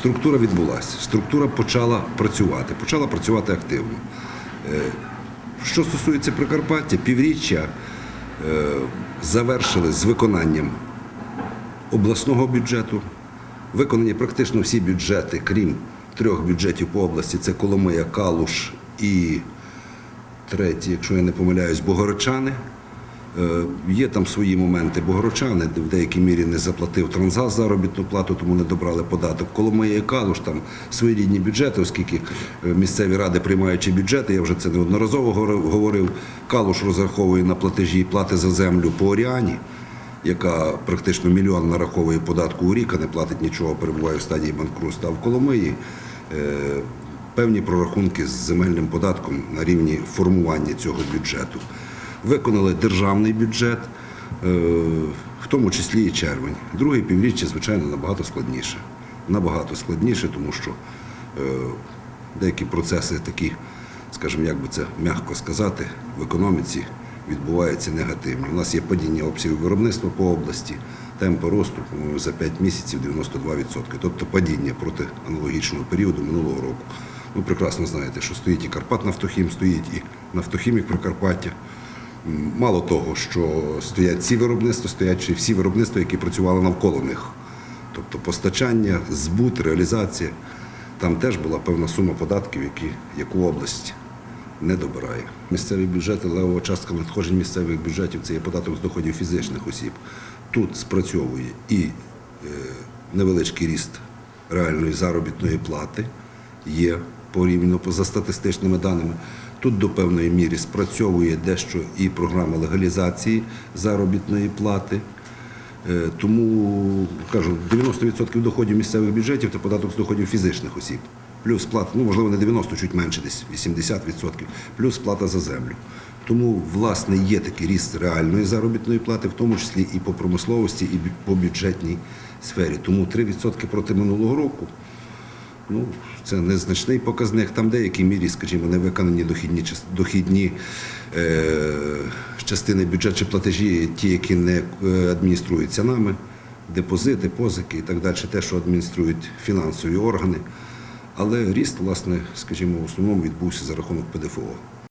Структура відбулася, структура почала працювати, почала працювати активно. Е, Що стосується Прикарпаття, півріччя е, завершили з виконанням обласного бюджету. Виконані практично всі бюджети, крім трьох бюджетів по області це Коломия, Калуш і третій, якщо я не помиляюсь, Богородчани. Е, Є там свої моменти. Богородчани в деякій мірі не заплатив Трансгаз заробітну плату, тому не добрали податок. Коломия і Калуш там своєрідні бюджети, оскільки е, місцеві ради приймаючи бюджети, я вже це неодноразово говорив-. Калуш розраховує на платежі плати за землю по Оріані, яка практично мільйон нараховує податку у рік, а не платить нічого, перебуває в стадії банкрутства. А в Коломиї е, певні прорахунки з земельним податком на рівні формування цього бюджету. Виконали державний бюджет, е, в тому числі і червень. Друге півріччя, звичайно, набагато складніше. Набагато складніше, тому що е, деякі процеси такі, скажімо, як би це м'яко сказати, в економіці відбуваються негативні. У нас є падіння обсягів виробництва по області, темпи росту за 5 місяців 92%. Тобто падіння проти аналогічного періоду минулого року. Ви прекрасно знаєте, що стоїть і Карпат Нафтохім, стоїть і Нафтохімік Прикарпаття. Мало того, що стоять ці виробництва, стоять ще всі виробництва, які працювали навколо них. Тобто постачання, збут, реалізація. Там теж була певна сума податків, які, яку область не добирає. Місцеві бюджети, левова частка надходжень місцевих бюджетів це є податок з доходів фізичних осіб. Тут спрацьовує і е, невеличкий ріст реальної заробітної плати є порівняно по- за статистичними даними. Тут до певної міри спрацьовує дещо і програма легалізації заробітної плати. Е, Тому кажу, 90% доходів місцевих бюджетів це податок з доходів фізичних осіб. Плюс плата, ну можливо, не 90, чуть менше, десь 80%, плюс плата за землю. Тому, власне, є такий ріст реальної заробітної плати, в тому числі і по промисловості, і по бюджетній сфері. Тому 3% проти минулого року. Ну, це незначний показник. Там в деякій мірі, скажімо, не виконані дохідні, дохідні е, частини бюджету чи платежі, ті, які не е, адмініструються нами, депозити, позики і так далі, те, що адмініструють фінансові органи. Але ріст, власне, скажімо, в основному відбувся за рахунок ПДФО.